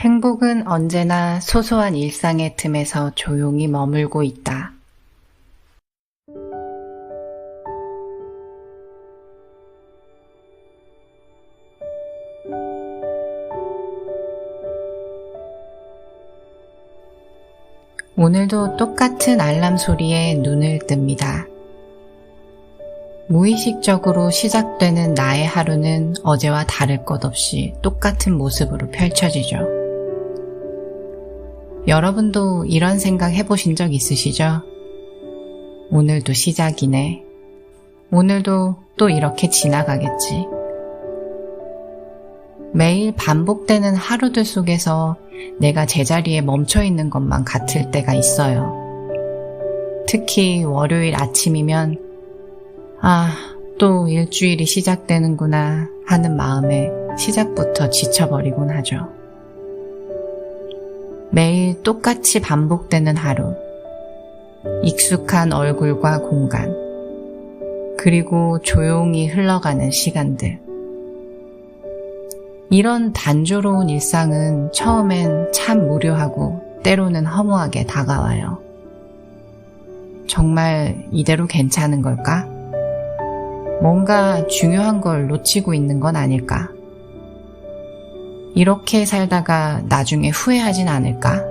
행복은 언제나 소소한 일상의 틈에서 조용히 머물고 있다. 오늘도 똑같은 알람 소리에 눈을 뜹니다. 무의식적으로 시작되는 나의 하루는 어제와 다를 것 없이 똑같은 모습으로 펼쳐지죠. 여러분도 이런 생각 해보신 적 있으시죠? 오늘도 시작이네. 오늘도 또 이렇게 지나가겠지. 매일 반복되는 하루들 속에서 내가 제자리에 멈춰 있는 것만 같을 때가 있어요. 특히 월요일 아침이면, 아, 또 일주일이 시작되는구나 하는 마음에 시작부터 지쳐버리곤 하죠. 매일 똑같이 반복되는 하루. 익숙한 얼굴과 공간. 그리고 조용히 흘러가는 시간들. 이런 단조로운 일상은 처음엔 참 무료하고 때로는 허무하게 다가와요. 정말 이대로 괜찮은 걸까? 뭔가 중요한 걸 놓치고 있는 건 아닐까? 이렇게 살다가 나중에 후회하진 않을까?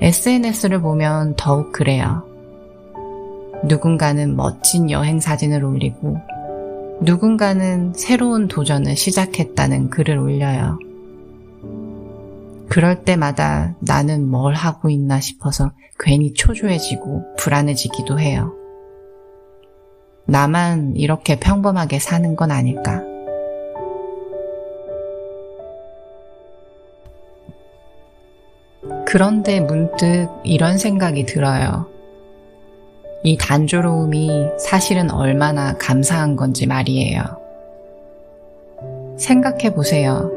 SNS를 보면 더욱 그래요. 누군가는 멋진 여행 사진을 올리고 누군가는 새로운 도전을 시작했다는 글을 올려요. 그럴 때마다 나는 뭘 하고 있나 싶어서 괜히 초조해지고 불안해지기도 해요. 나만 이렇게 평범하게 사는 건 아닐까? 그런데 문득 이런 생각이 들어요. 이 단조로움이 사실은 얼마나 감사한 건지 말이에요. 생각해 보세요.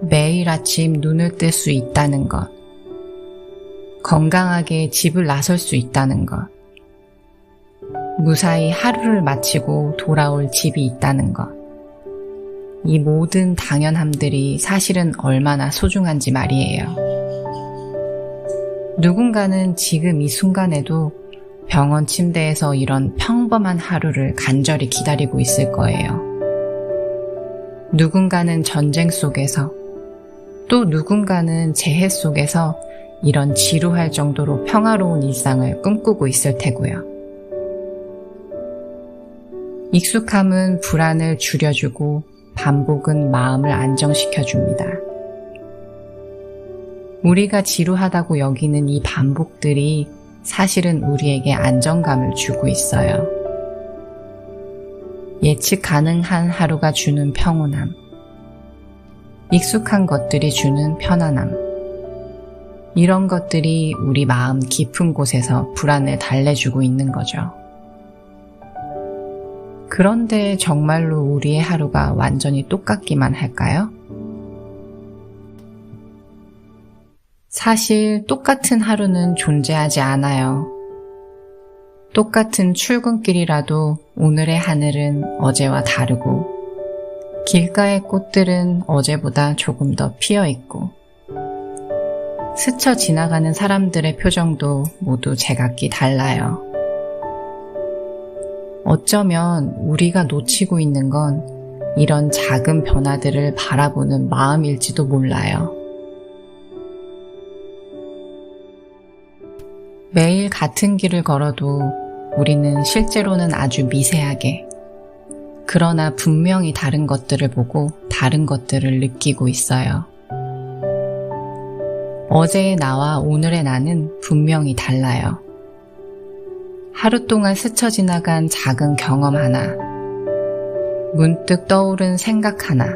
매일 아침 눈을 뜰 수 있다는 것. 건강하게 집을 나설 수 있다는 것. 무사히 하루를 마치고 돌아올 집이 있다는 것. 이 모든 당연함들이 사실은 얼마나 소중한지 말이에요. 누군가는 지금 이 순간에도 병원 침대에서 이런 평범한 하루를 간절히 기다리고 있을 거예요. 누군가는 전쟁 속에서, 또 누군가는 재해 속에서 이런 지루할 정도로 평화로운 일상을 꿈꾸고 있을 테고요. 익숙함은 불안을 줄여주고 반복은 마음을 안정시켜줍니다. 우리가 지루하다고 여기는 이 반복들이 사실은 우리에게 안정감을 주고 있어요. 예측 가능한 하루가 주는 평온함. 익숙한 것들이 주는 편안함. 이런 것들이 우리 마음 깊은 곳에서 불안을 달래주고 있는 거죠. 그런데 정말로 우리의 하루가 완전히 똑같기만 할까요? 사실 똑같은 하루는 존재하지 않아요. 똑같은 출근길이라도 오늘의 하늘은 어제와 다르고, 길가의 꽃들은 어제보다 조금 더 피어 있고, 스쳐 지나가는 사람들의 표정도 모두 제각기 달라요. 어쩌면 우리가 놓치고 있는 건 이런 작은 변화들을 바라보는 마음일지도 몰라요. 매일 같은 길을 걸어도 우리는 실제로는 아주 미세하게, 그러나 분명히 다른 것들을 보고 다른 것들을 느끼고 있어요. 어제의 나와 오늘의 나는 분명히 달라요. 하루 동안 스쳐 지나간 작은 경험 하나, 문득 떠오른 생각 하나,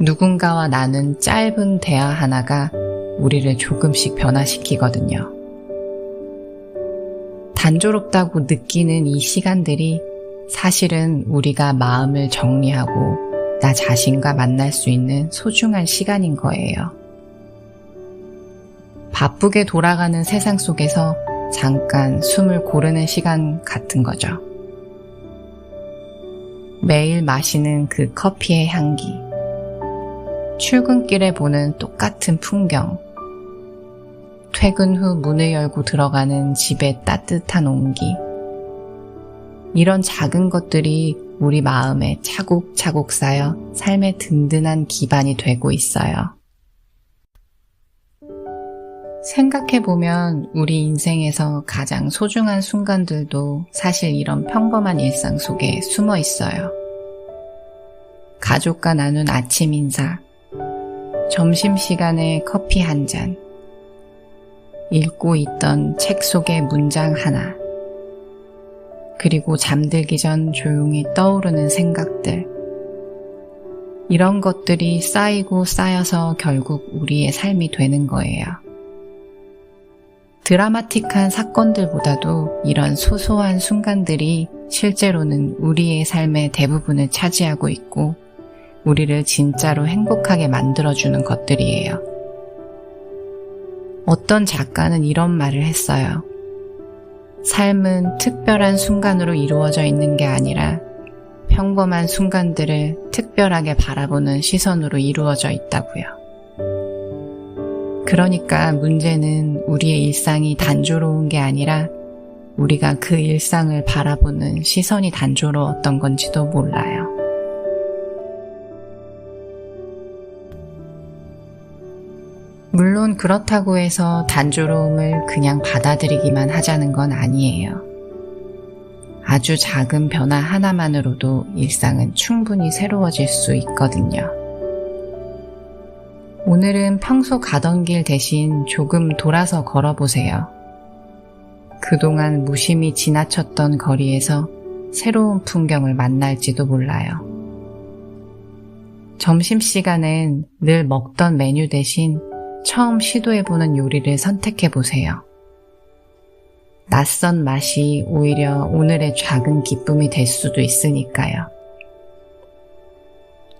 누군가와 나눈 짧은 대화 하나가 우리를 조금씩 변화시키거든요. 단조롭다고 느끼는 이 시간들이 사실은 우리가 마음을 정리하고 나 자신과 만날 수 있는 소중한 시간인 거예요. 바쁘게 돌아가는 세상 속에서 잠깐 숨을 고르는 시간 같은 거죠. 매일 마시는 그 커피의 향기. 출근길에 보는 똑같은 풍경. 퇴근 후 문을 열고 들어가는 집의 따뜻한 온기. 이런 작은 것들이 우리 마음에 차곡차곡 쌓여 삶의 든든한 기반이 되고 있어요. 생각해보면 우리 인생에서 가장 소중한 순간들도 사실 이런 평범한 일상 속에 숨어 있어요. 가족과 나눈 아침 인사, 점심시간에 커피 한 잔, 읽고 있던 책 속의 문장 하나, 그리고 잠들기 전 조용히 떠오르는 생각들. 이런 것들이 쌓이고 쌓여서 결국 우리의 삶이 되는 거예요. 드라마틱한 사건들보다도 이런 소소한 순간들이 실제로는 우리의 삶의 대부분을 차지하고 있고 우리를 진짜로 행복하게 만들어주는 것들이에요. 어떤 작가는 이런 말을 했어요. 삶은 특별한 순간으로 이루어져 있는 게 아니라 평범한 순간들을 특별하게 바라보는 시선으로 이루어져 있다고요. 그러니까 문제는 우리의 일상이 단조로운 게 아니라 우리가 그 일상을 바라보는 시선이 단조로웠던 건지도 몰라요. 물론 그렇다고 해서 단조로움을 그냥 받아들이기만 하자는 건 아니에요. 아주 작은 변화 하나만으로도 일상은 충분히 새로워질 수 있거든요. 오늘은 평소 가던 길 대신 조금 돌아서 걸어보세요. 그동안 무심히 지나쳤던 거리에서 새로운 풍경을 만날지도 몰라요. 점심시간엔 늘 먹던 메뉴 대신 처음 시도해보는 요리를 선택해보세요. 낯선 맛이 오히려 오늘의 작은 기쁨이 될 수도 있으니까요.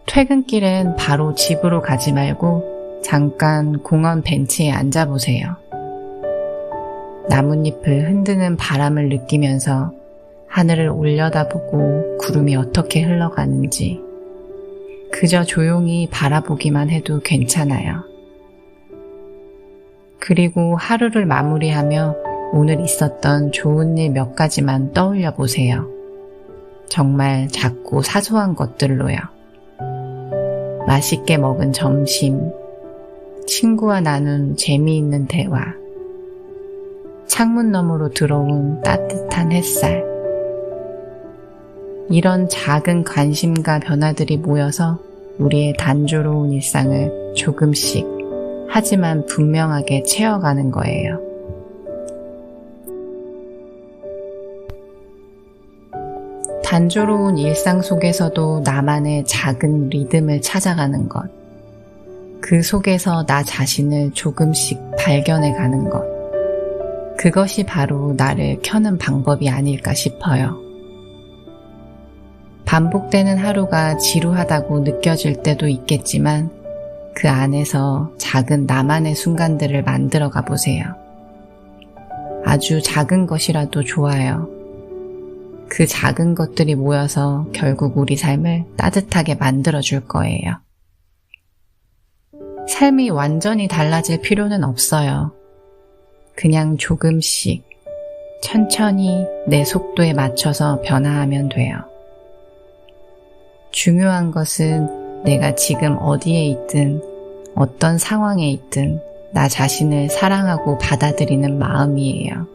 퇴근길엔 바로 집으로 가지 말고 잠깐 공원 벤치에 앉아보세요. 나뭇잎을 흔드는 바람을 느끼면서 하늘을 올려다보고 구름이 어떻게 흘러가는지 그저 조용히 바라보기만 해도 괜찮아요. 그리고 하루를 마무리하며 오늘 있었던 좋은 일 몇 가지만 떠올려 보세요. 정말 작고 사소한 것들로요. 맛있게 먹은 점심, 친구와 나눈 재미있는 대화, 창문 너머로 들어온 따뜻한 햇살. 이런 작은 관심과 변화들이 모여서 우리의 단조로운 일상을 조금씩 하지만 분명하게 채워가는 거예요. 단조로운 일상 속에서도 나만의 작은 리듬을 찾아가는 것. 그 속에서 나 자신을 조금씩 발견해 가는 것. 그것이 바로 나를 켜는 방법이 아닐까 싶어요. 반복되는 하루가 지루하다고 느껴질 때도 있겠지만 그 안에서 작은 나만의 순간들을 만들어 가 보세요. 아주 작은 것이라도 좋아요. 그 작은 것들이 모여서 결국 우리 삶을 따뜻하게 만들어 줄 거예요. 삶이 완전히 달라질 필요는 없어요. 그냥 조금씩 천천히 내 속도에 맞춰서 변화하면 돼요. 중요한 것은 내가 지금 어디에 있든 어떤 상황에 있든 나 자신을 사랑하고 받아들이는 마음이에요.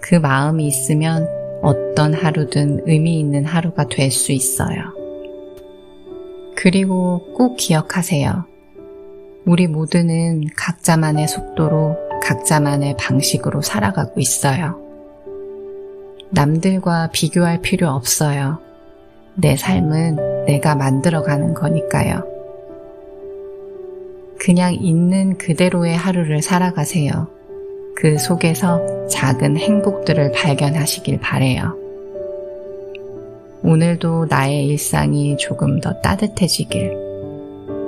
그 마음이 있으면 어떤 하루든 의미 있는 하루가 될 수 있어요. 그리고 꼭 기억하세요. 우리 모두는 각자만의 속도로 각자만의 방식으로 살아가고 있어요. 남들과 비교할 필요 없어요. 내 삶은 내가 만들어가는 거니까요. 그냥 있는 그대로의 하루를 살아가세요. 그 속에서 작은 행복들을 발견하시길 바래요. 오늘도 나의 일상이 조금 더 따뜻해지길.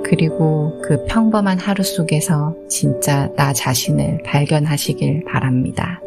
그리고 그 평범한 하루 속에서 진짜 나 자신을 발견하시길 바랍니다.